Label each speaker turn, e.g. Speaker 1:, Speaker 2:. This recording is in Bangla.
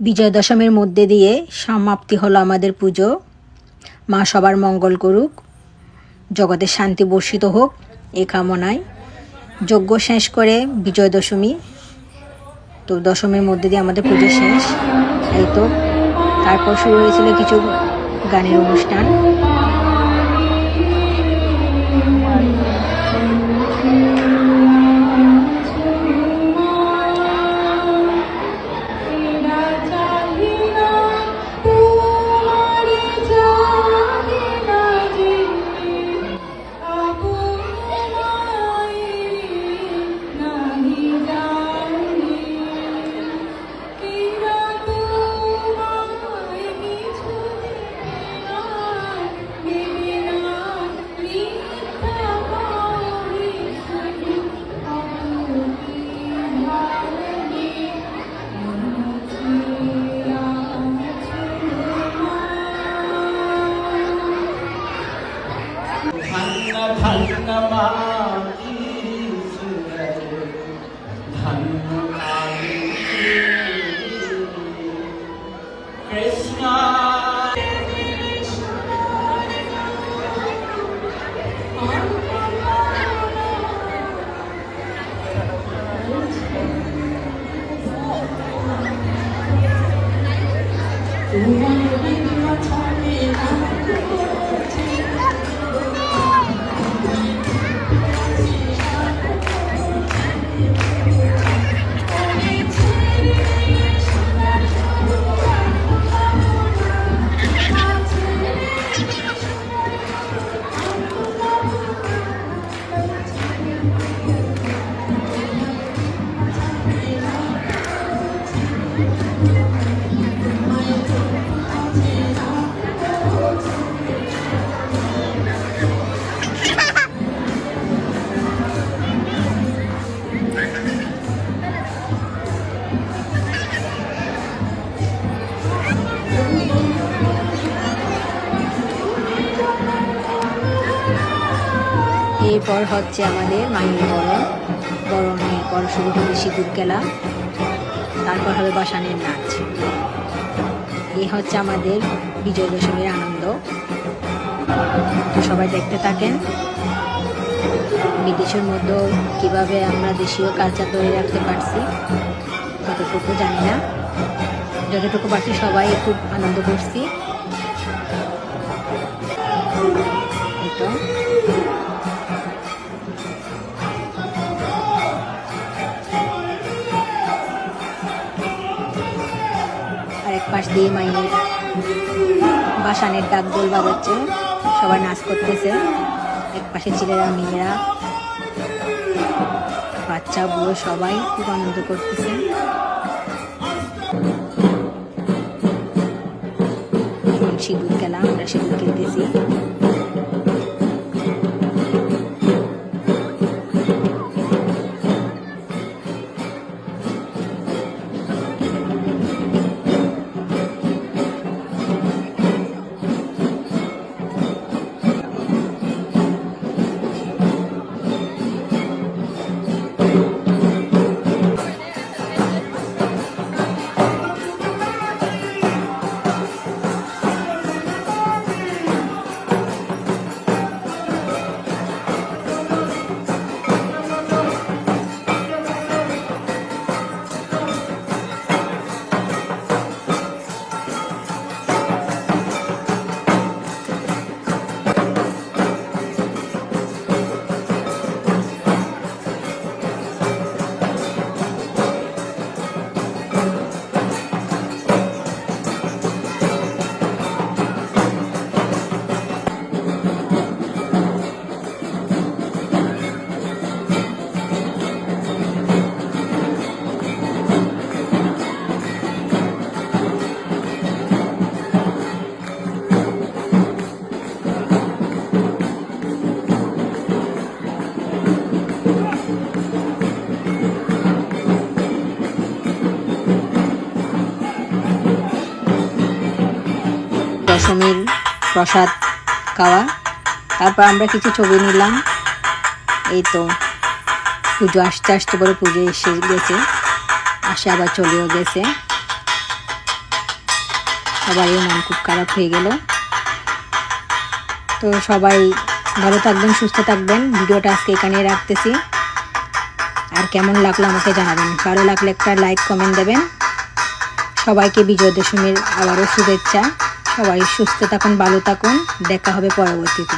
Speaker 1: বিজয় দশমীর মধ্যে দিয়ে সমাপ্তি হলো আমাদের পুজো। মা সবার মঙ্গল করুক, জগতে শান্তি বর্ষিত হোক এ কামনায়। যজ্ঞ শেষ করে বিজয় দশমী তো দশমীর মধ্যে দিয়ে আমাদের পুজো শেষ। এই তো, তারপর শুরু হয়েছিল কিছু গানের অনুষ্ঠান।
Speaker 2: ভান্না ভান্না মাটি ভান্না কৃষ্ণ তোমার বিনা ছাড়ে না
Speaker 1: এরপর হচ্ছে আমাদের মায়ের বরণ বরণের পর শুরু হবে সিঁদুর খেলা। তারপর হবে বাসানের নাচ। এই হচ্ছে আমাদের বিজয় দশমীর আনন্দ। তো সবাই দেখতে থাকেন। বিদেশের মধ্যেও কীভাবে আমরা দেশীয় কালচার ধরে রাখতে পারছি ততটুকু জানি না। যতটুকু পারছি সবাই খুব আনন্দ করছি। এই পাশ দিয়ে মায়ের বাসানের ডাক গোল বাজাচ্ছে। সবাই নাচ করতেছে। এক পাশে ছেলেরা, মেয়েরা বাচ্চা বুড়ো সবাই খুব আনন্দ করতেছে। সিঁদুর খেলা, আমরা সিঁদুর খেলতেছি দশমীর প্রসাদ খাওয়া। তারপর আমরা কিছু ছবি নিলাম। এই তো পুজো আসতে আসতে বলে পুজো এসে গেছে। আসে আবার চলেও গেছে। সবারই মন খুব খারাপ হয়ে গেল। তো সবাই ভালো থাকবেন, সুস্থ থাকবেন। ভিডিওটা আজকে এখানেই রাখতেছি। আর কেমন লাগল আমাকে জানাবেন। ভালো লাগলে একটা লাইক কমেন্ট দেবেন। সবাইকে বিজয় দশমীর আবারও শুভেচ্ছা। সবাই সুস্থ থাকুন ভালো থাকুন। দেখা হবে পরবর্তীতে।